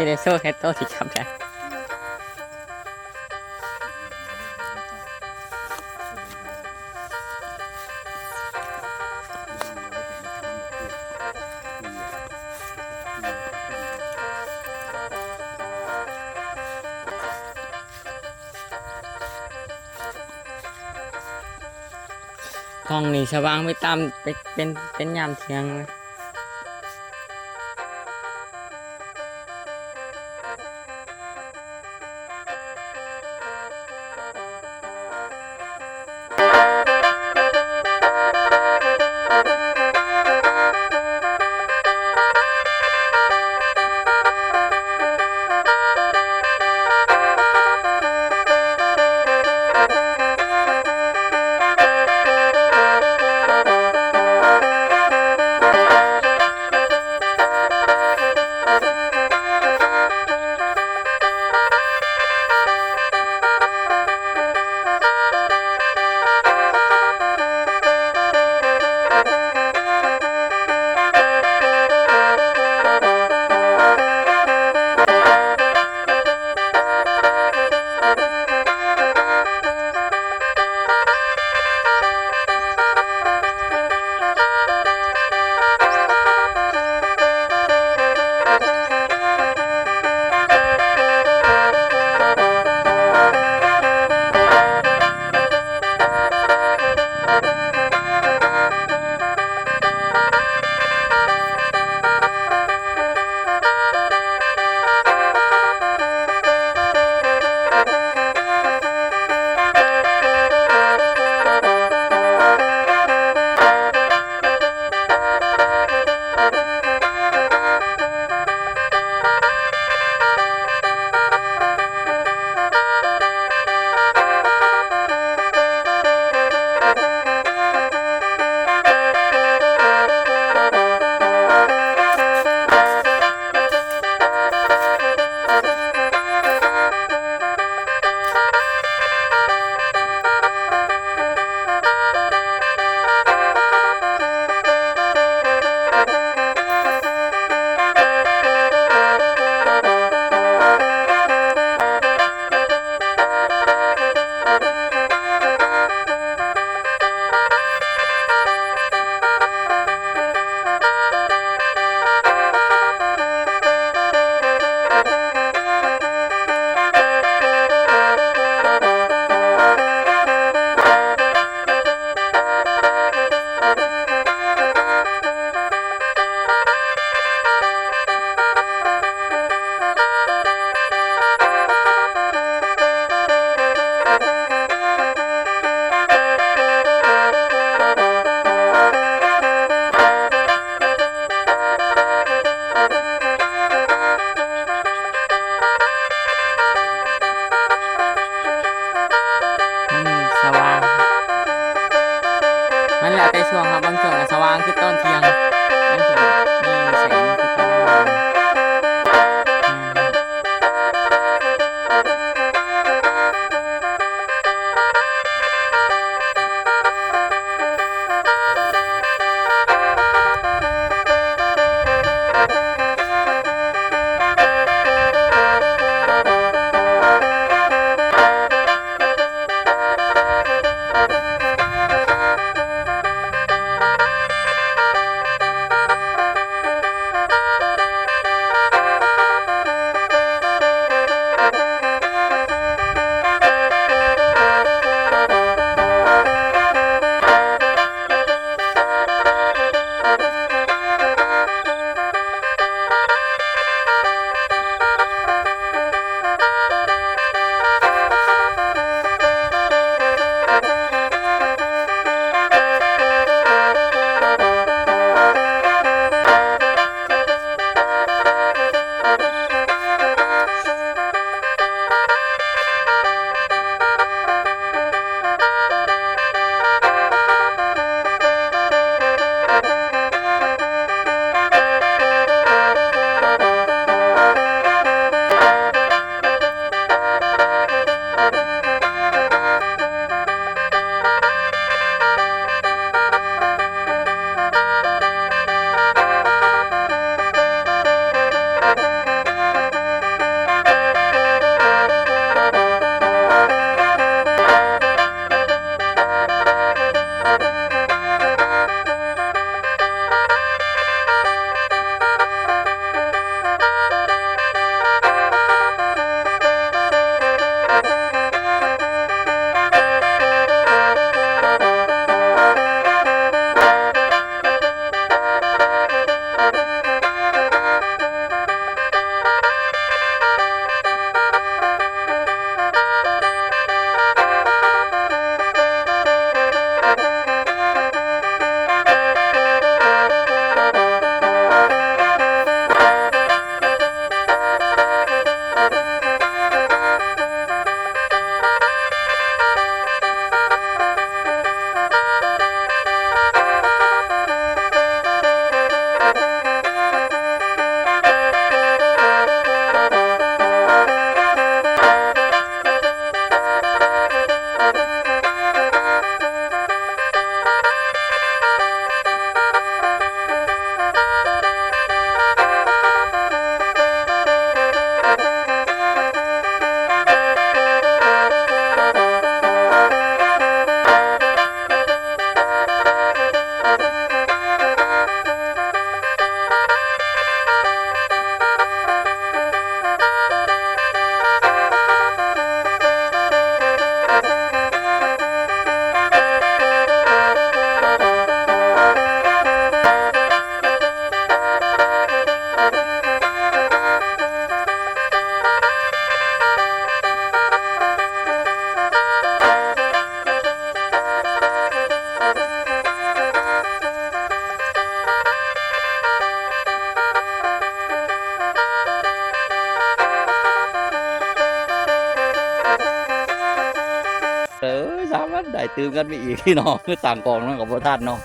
อาซิเดโซ่แคตโตที่จับได้ห้องนี้สว่างไปตามไปเป็นเป็นยามเที่ยงเลย Ada 好吧 ตื่มกันไปอีกพี่น้องคือต่างกองนั่นกับพ่ท่านเนาะ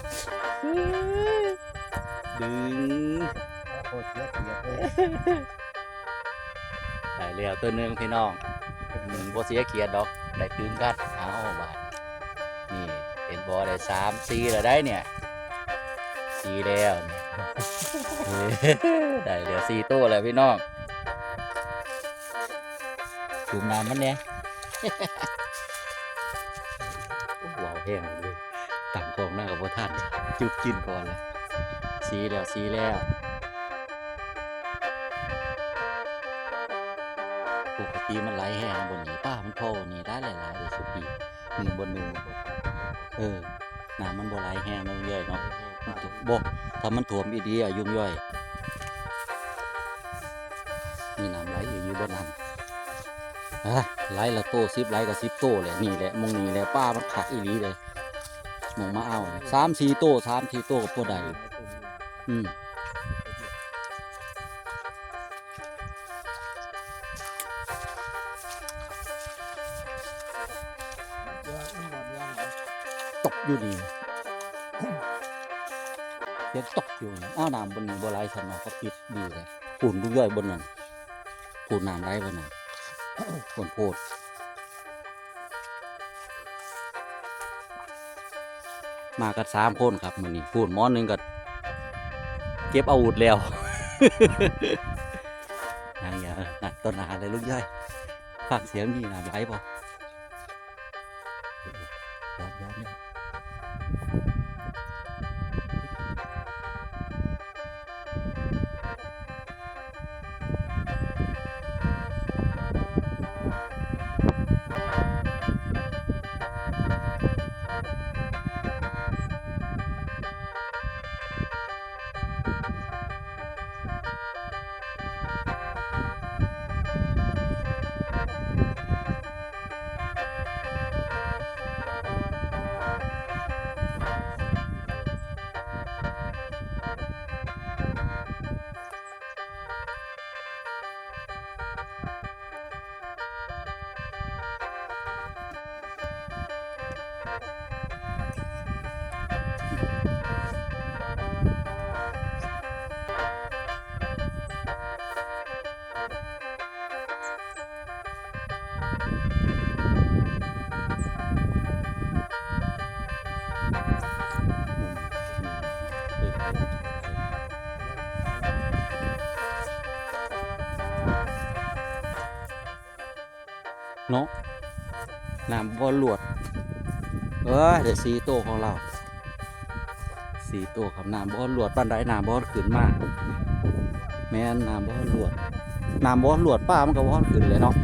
ดึงโคตรเสียเกียรติเลยได้แล้วตัวหนึงพี่น้องหนึ่งบเสียเกียรติดอก ได้ตื่มกันเอาบาดนี่เป็นบอได้สามสี่แล้วได้เนี่ยสี่แล้วได้เหลือสี่ตัวแล้วพี่น้องจุ่มน้ำมันเนี่ย แห้งเลยต่างกองหน้ากับพ่ท่านจุบกินก่อนเลยสีแล้วสีแล้วปกติมันไหลแห้งบนนี้ป้ามันโทนี่ได้หลายๆเลยสุปีหนึ่งบนหนึ่งเออน้ำมันบ่ไหลแห้งน้ำย่อยเนาะมันถูกบ่ถ้ามันถ่วมอีดีอะยุงย่อยะไหลละโตสิบไหลกับสิบโตเลยนี่แหละมงนี่แหละป้ามันขักอีหลีเลยมงมาเอาสามสี่โตสามสี่โตกับตัวใดอืมตกอยู่นี่เสียงตกอยู่นี่อ้าวน้ำบนนี้บ่ไหลสนอก็ปิดดีเลยปูนลูกย่อยบนนั้นปูนน้ำไหลบนนั้น ฝนโพดมากันสามคนครับมือนี้พูดหมอหนึ่งก็เก็บอาวุธแล้วนั่นอย่านั่นต้นหนาเลยลูกย่อยฟังเสียงมีน้ำไหลป่ะ นาะน้ำบอลหลวดเออเดี๋ยวสีโตวของเรา สีโตวครับน้ำบอลหลวดปันไดน้ำบอลขึ้นมาก แม่นน้ำบอลหลวดน้ำบอหลวดป้ามันก็บอลขึ้นเลยเนาะ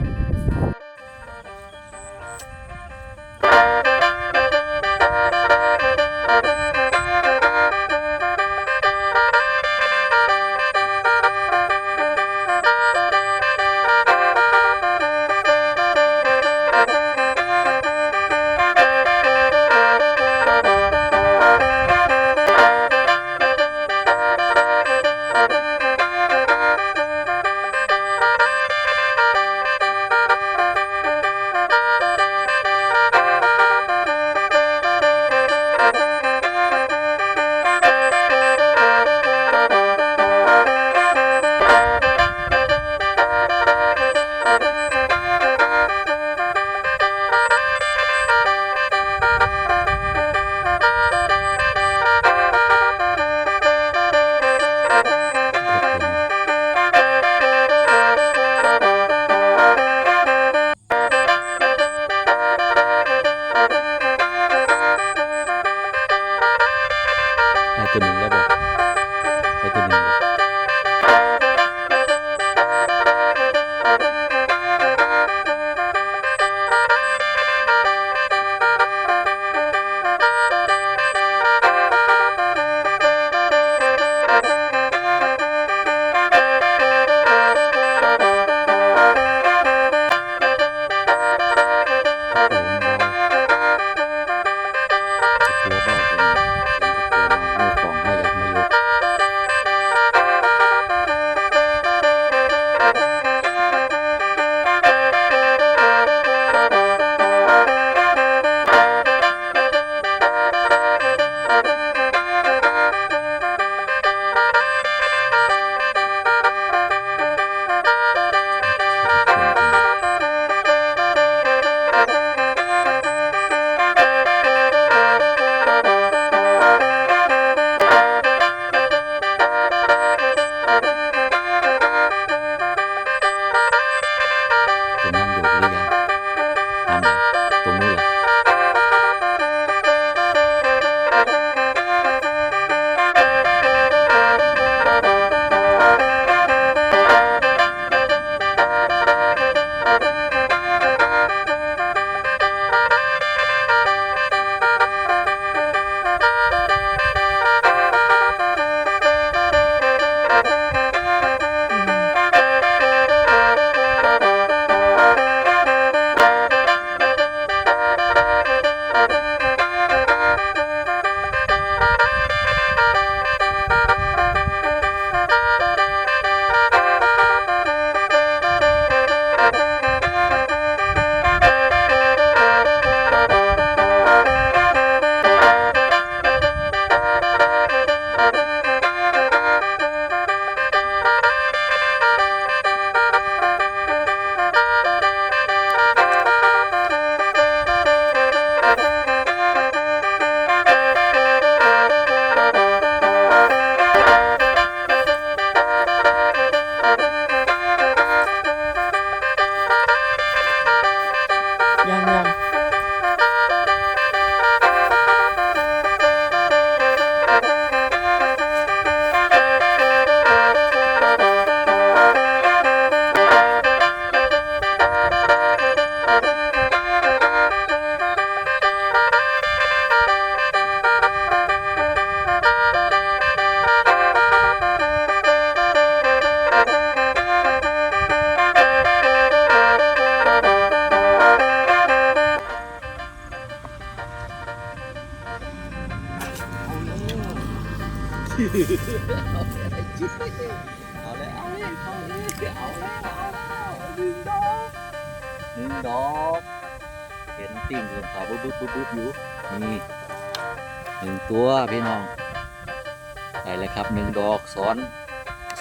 สอน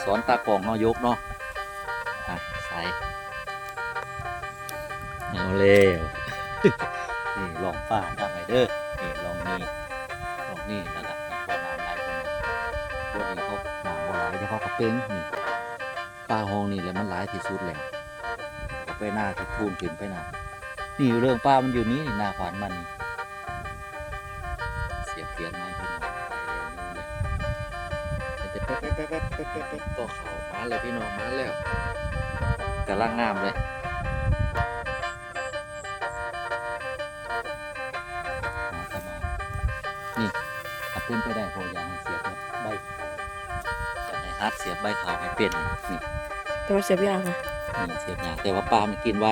สอนตากล่องเอายกเนาะอะใส่เอาเร็วนี่ลองป้าจังไงเด้อนี่ลองนี่ลองนี่แล้วก็นี่พอน้ำไหลไปนะพวกนี้เขาน้ำบ่ไหลเฉพากระเป้งนี่ปลาหองนี่แหละมันหลายที่สุดแล้วไปหน้าที่พูนขึ้นไปหน้านี่เรื่องปลามันอยู่นี่หน้าขวานมันนี่ ป๊ะเป๊ะเป๊ะเป๊ะเป๊ะเป๊ะเป๊ะต่อเขามาเลยพี่น้องมาแล้วกำลังงามเลยมาสบายนี่ถ้าเป็นไปได้พออยากให้เสียบใบอยากให้ฮัดเสียบใบเขาให้เป็นนี่แต่ว่าเสียบยากนะนี่เสียบอย่างแต่ว่าปลามันกินไว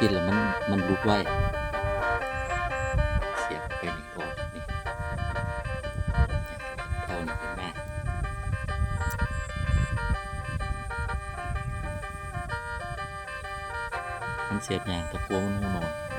กินแล้วมันมันรุดไว เสียบอย่างตะกัวมันหูหนอน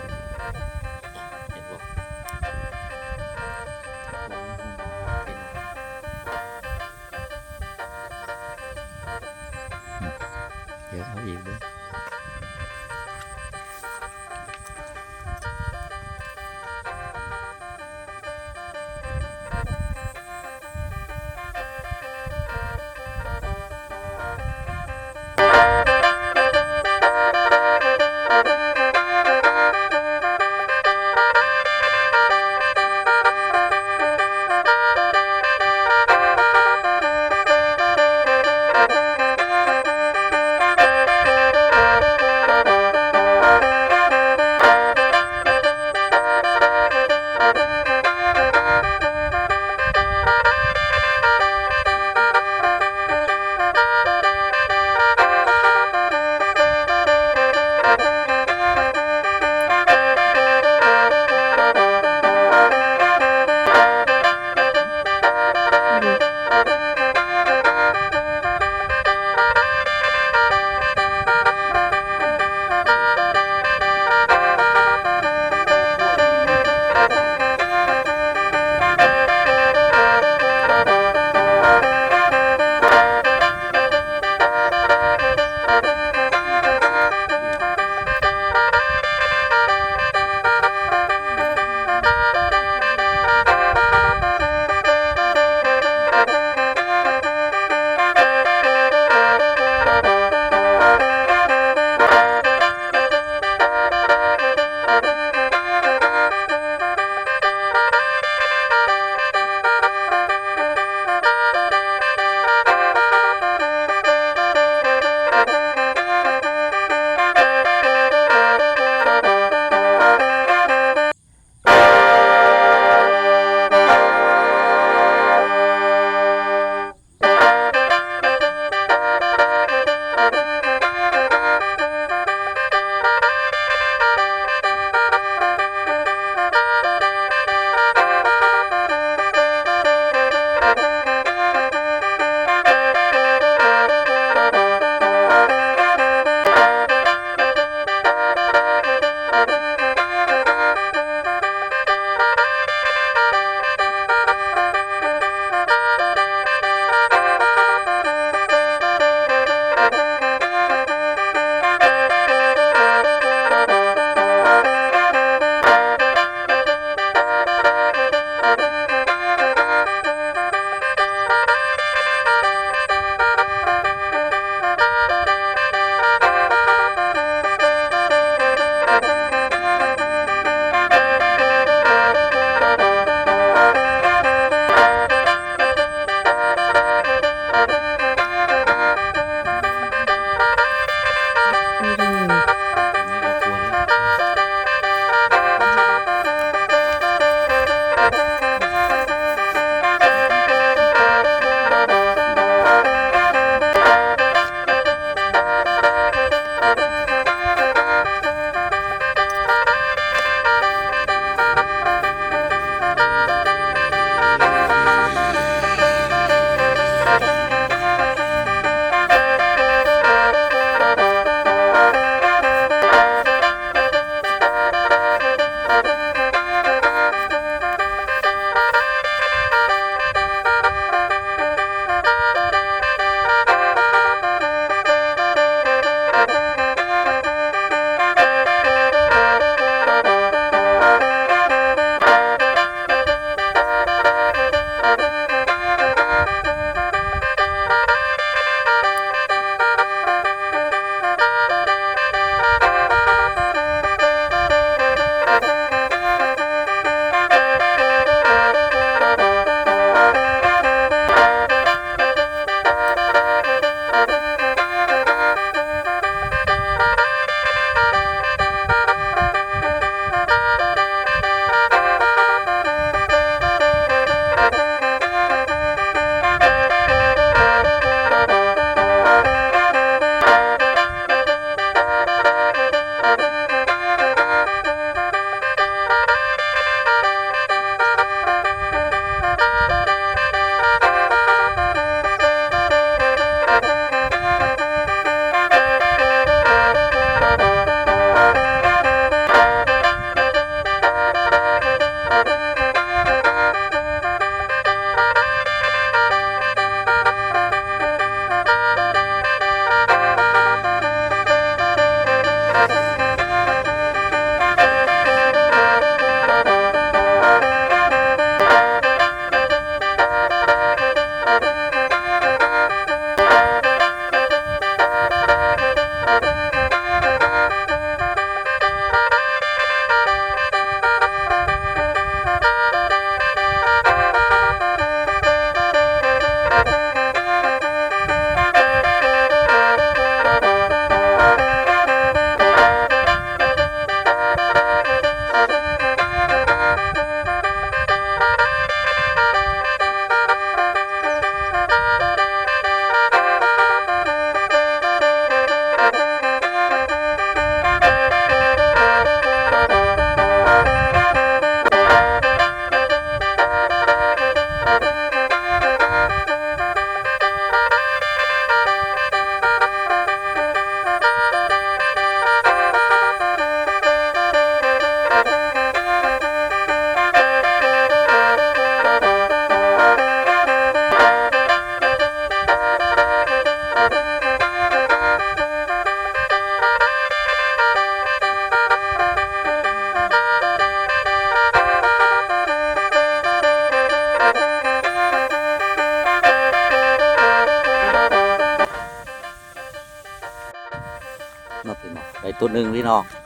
นึ่งพี่น้อ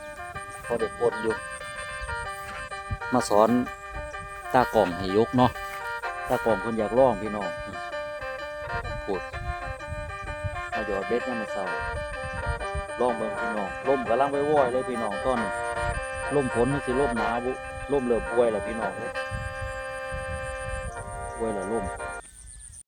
งพอเด็กปนอยู่ มาสอนตากล่องให้ยกเนาะตากล่องคนอยากล่องพี่น้องปวดมาหยอดเบ็ดยังมาเศร้าล่องเบิ่งพี่น้องล่มกำลังไว้วอยเลยพี่น้องตอนนี้ล่มฝนนี่สิล่มหนาบุล่มเริ่มป่วยแล้วพี่น้องเลยป่วยแล้วล่ม